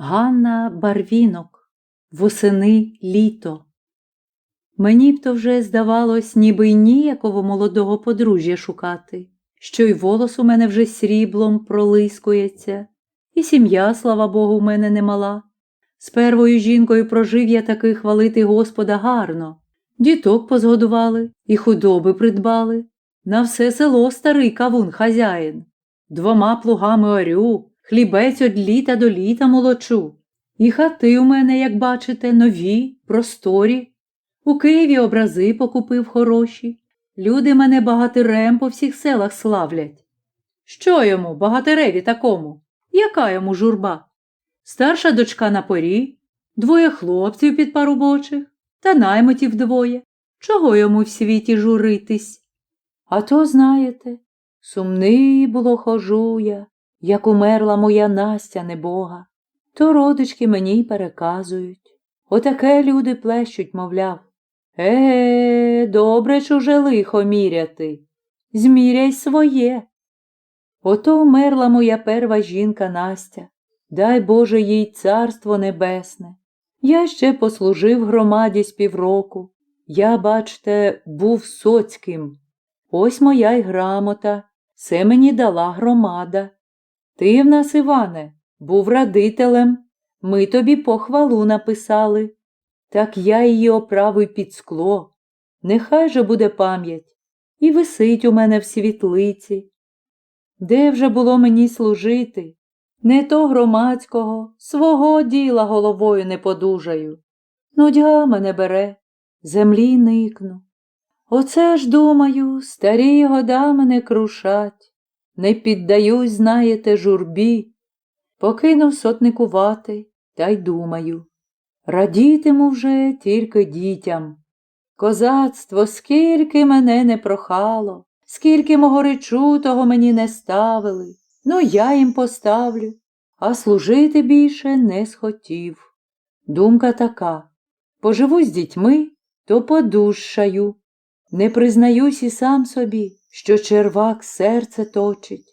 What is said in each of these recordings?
Ганна Барвінок, восени літо. Мені б то вже здавалось, ніби й ніякого молодого подружжя шукати, що й волос у мене вже сріблом пролискується, і сім'я, слава Богу, в мене немала. З первою жінкою прожив я таки хвалити Господа гарно. Діток позгодували і худоби придбали. На все село старий кавун хазяїн. Двома плугами орю, хлібець од літа до літа молочу. І хати у мене, як бачите, нові, просторі. У Києві образи покупив хороші. Люди мене багатирем по всіх селах славлять. Що йому, багатиреві такому? Яка йому журба? Старша дочка на порі, двоє хлопців під пару бочих та наймитів двоє. Чого йому в світі журитись? А то, знаєте, сумний було хожу я, як умерла моя Настя небога, то родички мені й переказують. Отаке люди плещуть, мовляв. Е, добре чуже лихо міряти. Зміряй своє. Ото вмерла моя перва жінка Настя. Дай Боже їй царство небесне. Я ще послужив громаді з півроку. Я, бачте, був соцьким. Ось моя й грамота, це мені дала громада. Ти в нас, Іване, був радителем, ми тобі похвалу написали. Так я її оправив під скло. Нехай же буде пам'ять, і висить у мене в світлиці. Де вже було мені служити? Не то громадського, свого діла головою не подужаю. Нудьга мене бере, землі никну. Оце ж, думаю, старі года мене крушать, не піддаюсь, знаєте, журбі. Покинув сотникувати, та й думаю. Радітиму вже тільки дітям. Козацтво, скільки мене не прохало, скільки мого речутого мені не ставили, ну я їм поставлю, а служити більше не схотів. Думка така поживу з дітьми, то подушаю. Не признаюсь і сам собі, що червак серце точить.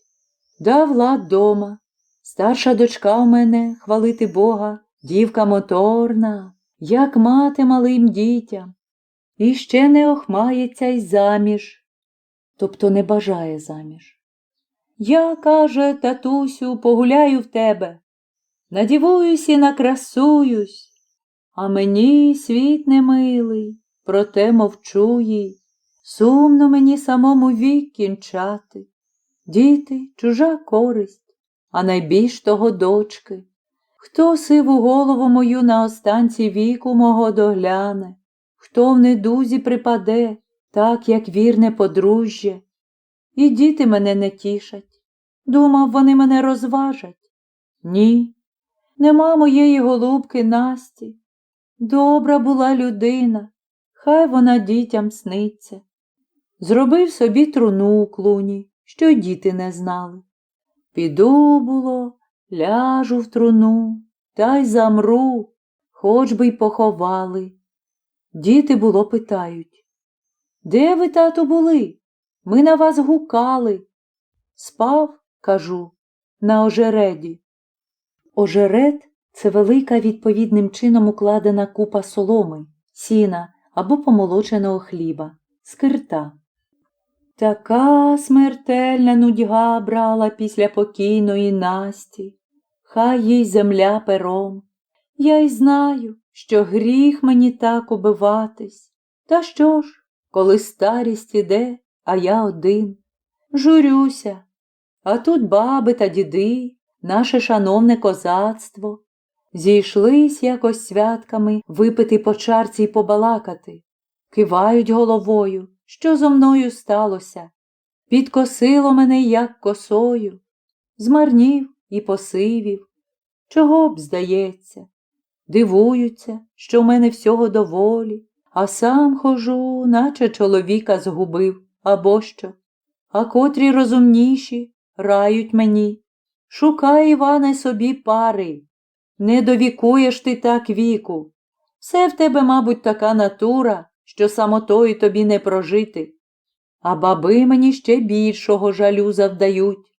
Дав лад дома. Старша дочка у мене, хвалити Бога, дівка моторна, як мати малим дітям, і ще не охмається й заміж, тобто не бажає заміж. Я, каже, татусю, погуляю в тебе, надівуюсь і накрасуюсь, а мені світ немилий, проте мовчу їй. Сумно мені самому вік кінчати. Діти, чужа користь, а найбільш того дочки. Хто сиву голову мою на останці віку мого догляне, хто в недузі припаде, так, як вірне подружжя, і діти мене не тішать. Думав, вони мене розважать. Ні, нема моєї голубки Насті. Добра була людина, хай вона дітям сниться. Зробив собі труну у клуні, що діти не знали. Піду, було, ляжу в труну, та й замру, хоч би й поховали. Діти, було, питають. Де ви, тату, були? Ми на вас гукали. Спав, кажу, на ожереді. Ожеред це велика відповідним чином укладена купа соломи, сіна або помолоченого хліба, скирта. Така смертельна нудьга брала після покійної Насті, хай їй земля пером. Я й знаю, що гріх мені так убиватись. Та що ж, коли старість іде, а я один, журюся, а тут баби та діди, наше шановне козацтво, зійшлись якось святками випити по чарці й побалакати, кивають головою. Що зо мною сталося? Підкосило мене, як косою, змарнів і посивів. Чого б, здається? Дивуються, що в мене всього доволі, а сам хожу, наче чоловіка згубив, або що. А котрі розумніші рають мені. Шукай, Іване, собі пари. Не довікуєш ти так віку. Все в тебе, мабуть, така натура, що самотою тобі не прожити, а баби мені ще більшого жалю завдають.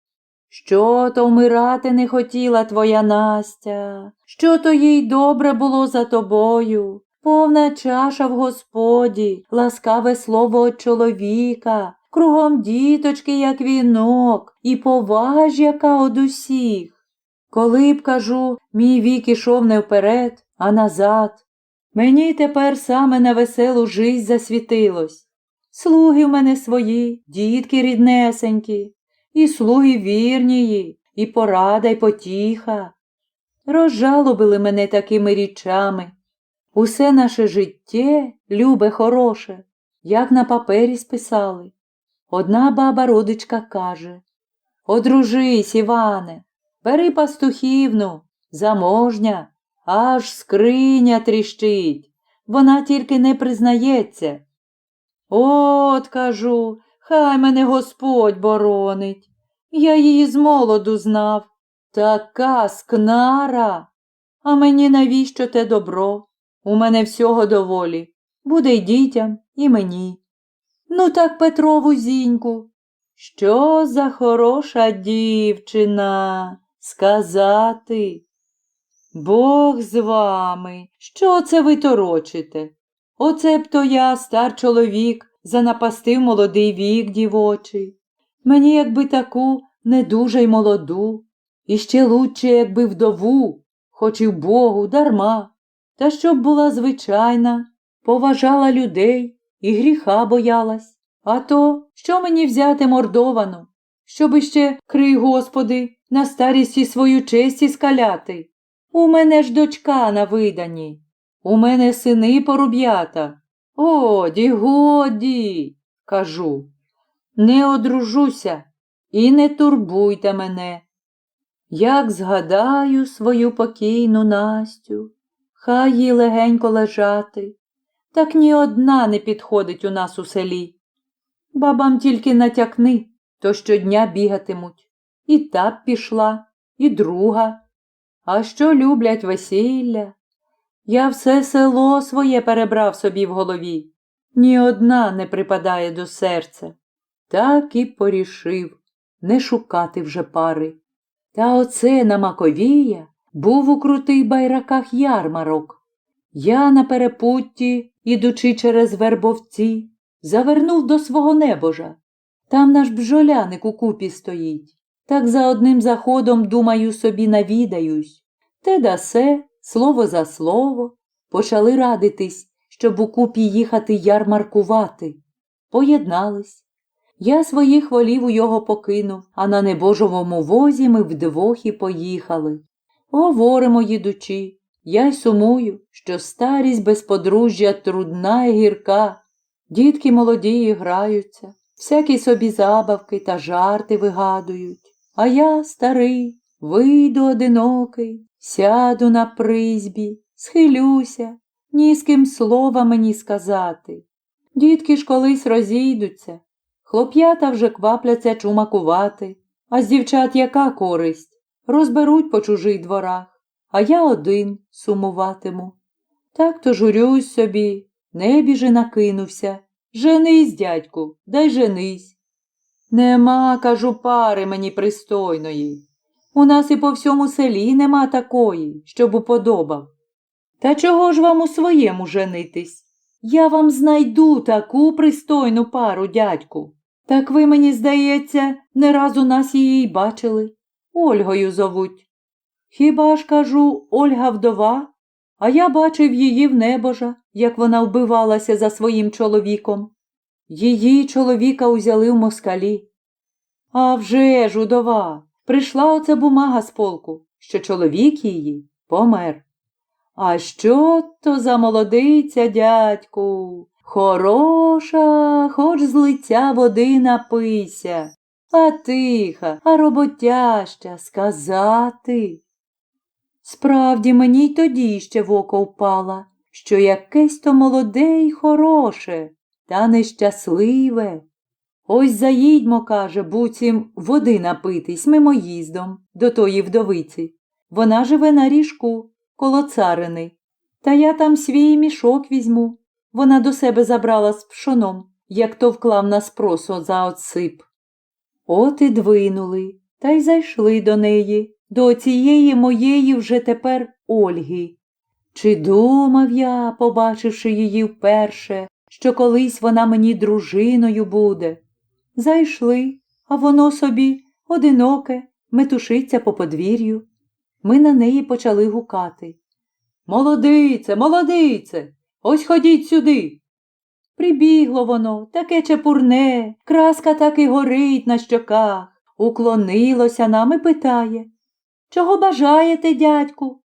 Що то вмирати не хотіла твоя Настя, що то їй добре було за тобою, повна чаша в Господі, ласкаве слово від чоловіка, кругом діточки, як вінок, і повага ж яка од усіх. Коли б, кажу, мій вік ішов не вперед, а назад, мені тепер саме на веселу жизнь засвітилось. Слуги в мене свої, дітки ріднесенькі, і слуги вірнії, і порада, й потіха. Розжалобили мене такими річами. Усе наше життя, любе, хороше, як на папері списали. Одна баба родичка каже Одружись, Іване, бери пастухівну, заможня, аж скриня тріщить, вона тільки не признається. От, кажу, хай мене Господь боронить. Я її з молоду знав. Така скнара. А мені навіщо те добро? У мене всього доволі. Буде й дітям, і мені. Ну так Петрову зіньку. Що за хороша дівчина сказати? Бог з вами, що це ви торочите? Оце б то я, стар чоловік, занапастив молодий вік дівочий. Мені, якби таку не дуже й молоду, і ще лучше, якби вдову, хоч і в Богу, дарма, та щоб була звичайна, поважала людей і гріха боялась. А то, що мені взяти мордовану, щоб іще, крий Господи, на старісті свою честь іскаляти? У мене ж дочка на видані, у мене сини поруб'ята. Годі, годі, кажу, не одружуся і не турбуйте мене. Як згадаю свою покійну Настю, хай їй легенько лежати, так ні одна не підходить у нас у селі. Бабам тільки натякни, то щодня бігатимуть. І та пішла, і друга. А що люблять весілля? Я все село своє перебрав собі в голові, ні одна не припадає до серця. Так і порішив не шукати вже пари. Та оце на Маковія був у крутих байраках ярмарок. Я на перепутті, ідучи через вербовці, завернув до свого небожа. Там наш бжоляник у купі стоїть. Так за одним заходом, думаю, собі навідаюсь. Те дасе, слово за слово, почали радитись, щоб у купі їхати ярмаркувати. Поєднались. Я своїх волів у його покинув, а на небожовому возі ми вдвох і поїхали. Говоримо, їдучи, я й сумую, що старість без подружжя трудна і гірка. Дітки молоді граються, всякі собі забавки та жарти вигадують. А я, старий, вийду одинокий, сяду на призбі, схилюся, ні з ким слова мені сказати. Дітки ж колись розійдуться, хлоп'ята вже квапляться чумакувати, а з дівчат яка користь? Розберуть по чужих дворах, а я один сумуватиму. Так то журюсь собі, небіжи накинувся. Женись, дядьку, дай женись. Нема, кажу, пари мені пристойної. У нас і по всьому селі нема такої, щоб уподобав. Та чого ж вам у своєму женитись? Я вам знайду таку пристойну пару, дядьку. Так ви, мені здається, не раз у нас її й бачили. Ольгою зовуть. Хіба ж кажу, Ольга вдова, а я бачив її в небожа, як вона вбивалася за своїм чоловіком. Її чоловіка узяли в москалі. А вже ж, удова, прийшла оце бумага з полку, що чоловік її помер. А що то за молодиця, дядьку? Хороша, хоч з лиця води напися, а тиха, а роботяща сказати. Справді мені й тоді ще в око впала, що якесь то молоде й хороше, та нещасливе. Ось заїдьмо, каже, буцім води напитись мимоїздом до тої вдовиці. Вона живе на ріжку, коло царини. Та я там свій мішок візьму. Вона до себе забрала з пшоном, як то вклав на спросо за отсип. От і двинули, та й зайшли до неї, до цієї моєї вже тепер Ольги. Чи думав я, побачивши її вперше, що колись вона мені дружиною буде? Зайшли, а воно собі одиноке, метушиться по подвір'ю. Ми на неї почали гукати. Молодице, молодице, ось ходіть сюди. Прибігло воно, таке чепурне, краска так і горить на щоках, уклонилося нам і питає. Чого бажаєте, дядьку?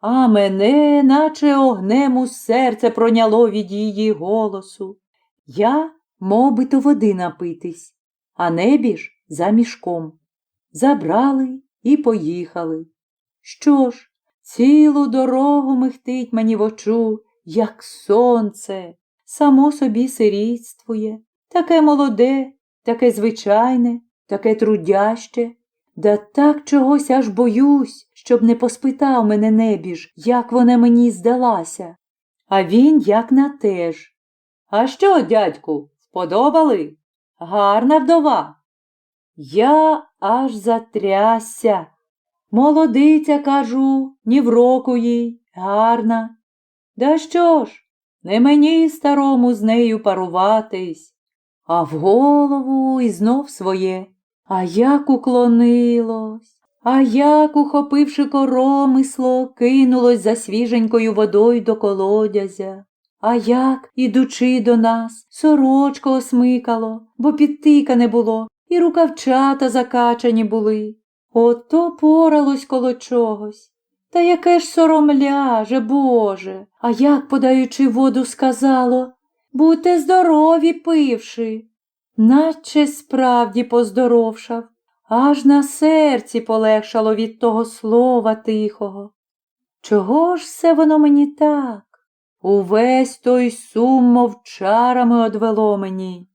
А мене, наче огнем у серце проняло від її голосу. Я мов би то води напитись, а небіж за мішком. Забрали і поїхали. Що ж, цілу дорогу михтить мені в очу, як сонце, само собі сирітствує, таке молоде, таке звичайне, таке трудяще. Да так чогось аж боюсь, щоб не поспитав мене небіж, як вона мені здалася. А він як на теж. А що, дядьку, вподобали? Гарна вдова. Я аж затрясся. Молодиця, кажу, ні в року їй, гарна. Да що ж, не мені старому з нею паруватись, а в голову і знов своє. А як уклонилось, а як, ухопивши коромисло, кинулось за свіженькою водою до колодязя. А як, ідучи до нас, сорочко осмикало, бо підтика не було, і рукавчата закачані були. Ото поралось коло чогось. Та яке ж соромляже, Боже, а як, подаючи воду, сказало Будьте здорові, пивши. Наче справді поздоровшав, аж на серці полегшало від того слова тихого. Чого ж все воно мені так? Увесь той сум мовчарами одвело мені,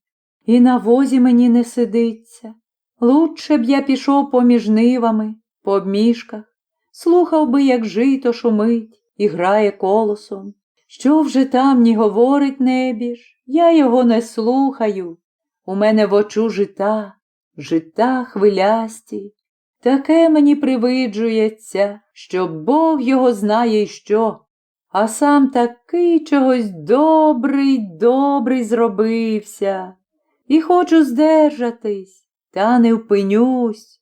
і на возі мені не сидиться. Лучше б я пішов поміж нивами, по обміжках, слухав би, як жито шумить і грає колосом. Що вже там ні говорить небіж, я його не слухаю. У мене в очу жита, жита хвилясті. Таке мені привиджується, що Бог його знає й що, а сам такий чогось добрий, добрий зробився. І хочу здержатись, та не впинюсь.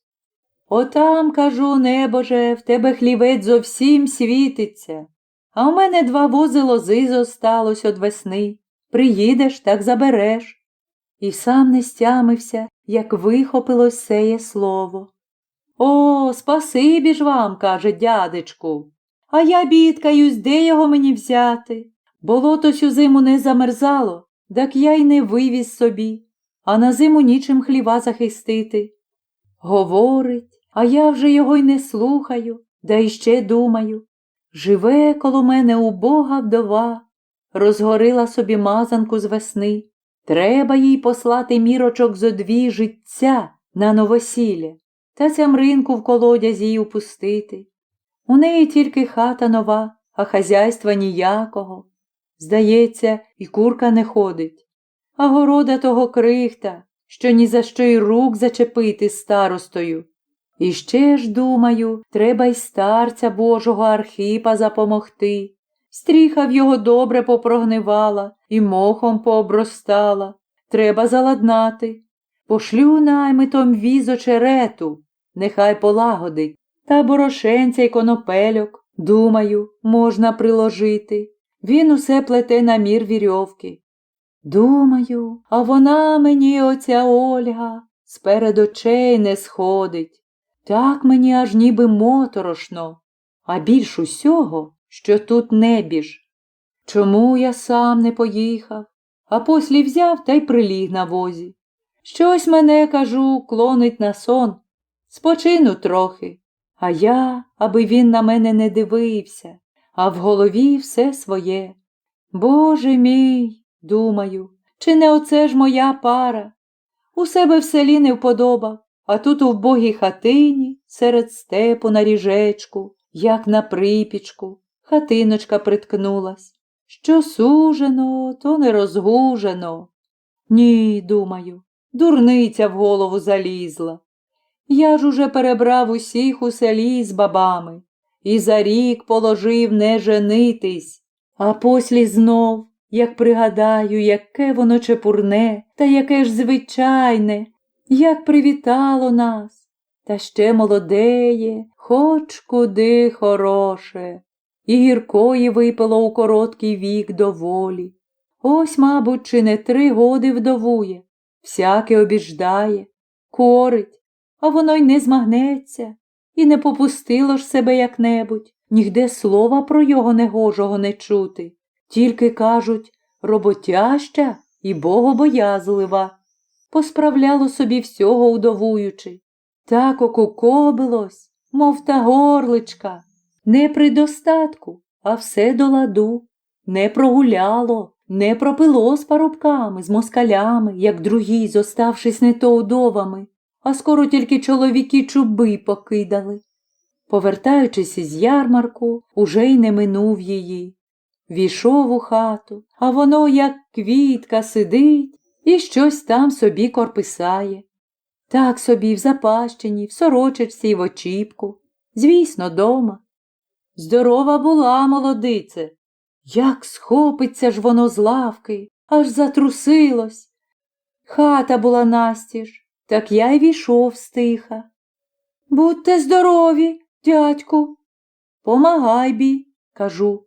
Отам, кажу, небоже, в тебе хлівець зовсім світиться, а в мене два вози лози зосталось од весни. Приїдеш, так забереш. І сам не стямився, як вихопилось сеє слово. О, спасибі ж вам, каже дядечку. А я бідкаюсь, де його мені взяти. Болото сю зиму не замерзало, так я й не вивіз собі, а на зиму нічим хліва захистити. Говорить, а я вже його й не слухаю, да іще думаю. Живе коло мене убога вдова, розгорила собі мазанку з весни. Треба їй послати мірочок зо дві життя на новосілля та цямринку в колодязі їй упустити. У неї тільки хата нова, а хазяйства ніякого. Здається, і курка не ходить, а города того крихта, що ні за що й рук зачепити старостою. І ще ж, думаю, треба й старця Божого Архипа запомогти. Стріха в його добре попрогнивала і мохом пообростала. Треба заладнати. Пошлю наймитом віз очерету, нехай полагодить, та борошенця й конопельок, думаю, можна приложити. Він усе плете на мір вірьовки. Думаю, а вона мені, оця Ольга, сперед очей не сходить. Так мені аж ніби моторошно, а більш усього, що тут небіж. Чому я сам не поїхав, а послі взяв та й приліг на возі. Щось мене, кажу, клонить на сон. Спочину трохи, а я, аби він на мене не дивився, а в голові все своє. Боже мій, думаю, чи не оце ж моя пара? У себе в селі не вподобав, а тут у вбогій хатині, серед степу на ріжечку, як на припічку, хатиночка приткнулась. Що сужено, то не розгужено. Ні, думаю, дурниця в голову залізла. Я ж уже перебрав усіх у селі з бабами і за рік положив не женитись, а послі знов, як пригадаю, яке воно чепурне, та яке ж звичайне, як привітало нас, та ще молодеє, хоч куди хороше, і гіркої випило у короткий вік доволі. Ось, мабуть, чи не три годи вдовує, всяке обіждає, корить, а воно й не змагнеться, і не попустило ж себе як-небудь, нігде слова про його негожого не чути. Тільки кажуть роботяща і богобоязлива. Посправляло собі всього удовуючи. Так окукобилось, мов та горличка, не при достатку, а все до ладу, не прогуляло, не пропило з парубками, з москалями, як другі, зоставшись не то удовами, а скоро тільки чоловіки чуби покидали. Повертаючись із ярмарку, уже й не минув її. Війшов у хату, а воно, як квітка, сидить і щось там собі корписає. Так собі в запащині, в сорочечці й в очіпку. Звісно, дома. Здорова була, молодице. Як схопиться ж воно з лавки, аж затрусилось. Хата була настіж, так я й війшов стиха. Будьте здорові, дядьку. Помагай бі, кажу.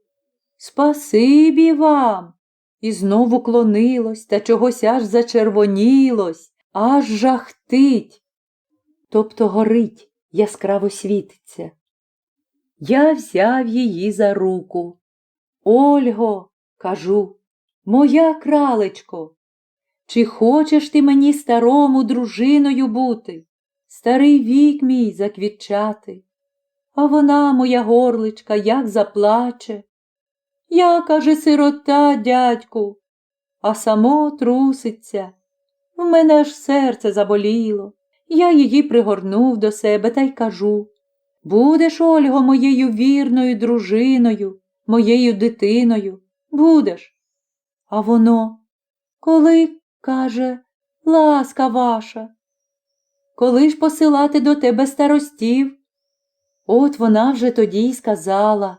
Спасибі вам. І знову клонилось та чогось аж зачервонілось, аж жахтить. Тобто горить, яскраво світиться. Я взяв її за руку. Ольго, кажу, моя кралечко, чи хочеш ти мені старому дружиною бути, старий вік мій заквітчати? А вона, моя горличка, як заплаче. Я, каже, сирота, дядьку, а само труситься. В мене аж серце заболіло. Я її пригорнув до себе та й кажу Будеш, Ольго, моєю вірною дружиною, моєю дитиною, будеш. А воно, коли, каже, ласка ваша, коли ж посилати до тебе старостів? От вона вже тоді й сказала.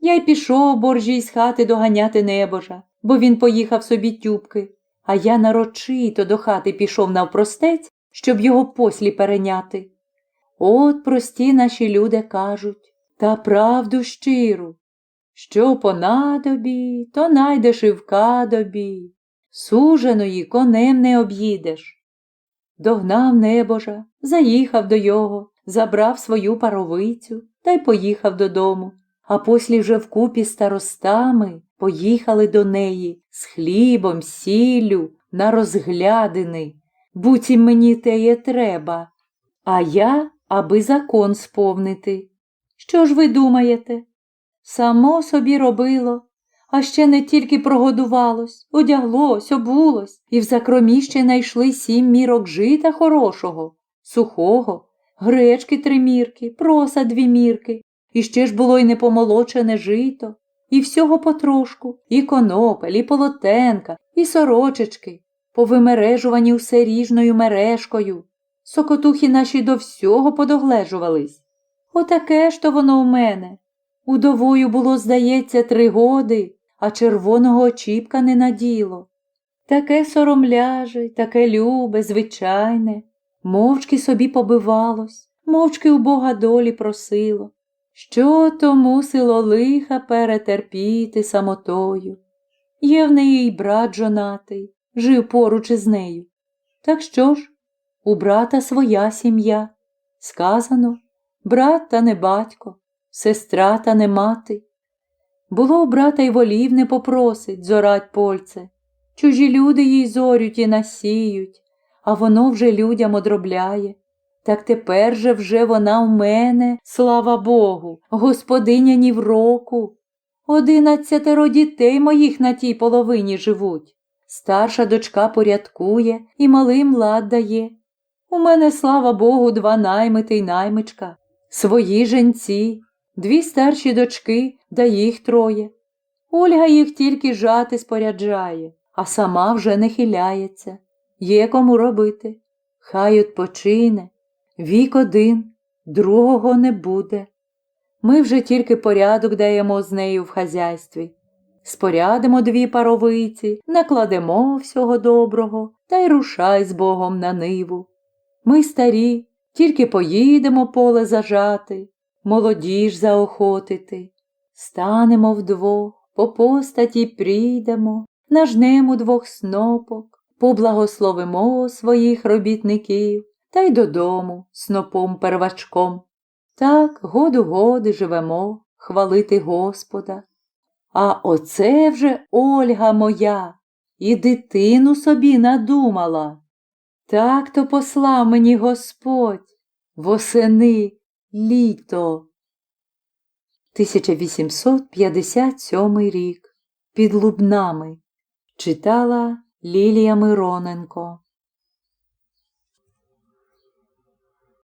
Я й пішов боржій з хати доганяти небожа, бо він поїхав собі тюбки, а я нарочито до хати пішов навпростець, щоб його послі переняти. От прості наші люди кажуть, та правду щиру, що понадобі, то найдеш і в кадобі, суженої конем не об'їдеш. Догнав небожа, заїхав до його, забрав свою паровицю та й поїхав додому а послі вже вкупі старостами поїхали до неї з хлібом, сіллю на розглядини. Буцім мені теє треба, а я, аби закон сповнити. Що ж ви думаєте? Само собі робило, а ще не тільки прогодувалось, одяглось, обулось, і в закромі ще найшли сім мірок жита хорошого, сухого, гречки три мірки, проса дві мірки, і ще ж було й непомолочене жито, і всього потрошку, і конопель, і полотенка, і сорочечки, повимережувані усе ріжною мережкою. Сокотухи наші до всього подоглежувались. Отаке ж то воно в мене. Удовою було, здається, три годи, а червоного очіпка не наділо. Таке соромляже, таке любе, звичайне, мовчки собі побивалось, мовчки у Бога долі просило. Що то мусило лиха перетерпіти самотою? Є в неї й брат жонатий, жив поруч із нею. Так що ж, у брата своя сім'я. Сказано брат та не батько, сестра та не мати. Було у брата й волів не попросить зорать польце. Чужі люди їй зорють і насіють, а воно вже людям одробляє. Так тепер же вже вона в мене, слава Богу, господиня ні в року. Одинадцятеро дітей моїх на тій половині живуть. Старша дочка порядкує і малим лад дає. У мене, слава Богу, два наймити й наймичка, свої женці, дві старші дочки, да їх троє. Ольга їх тільки жати споряджає, а сама вже не хиляється. Є кому робити. Хай отпочине. Вік один, другого не буде. Ми вже тільки порядок даємо з нею в хазяйстві. Спорядимо дві паровиці, накладемо всього доброго та й рушай з Богом на ниву. Ми старі, тільки поїдемо поле зажати, молоді ж заохотити. Станемо вдвох, по постаті прийдемо, нажнемо двох снопок, поблагословимо своїх робітників та й додому снопом первачком. Так году годи живемо, хвалити Господа. А оце вже Ольга моя, і дитину собі надумала. Так то послав мені Господь восени літо. 1857 рік. Під Лубнами. Читала Лілія Мироненко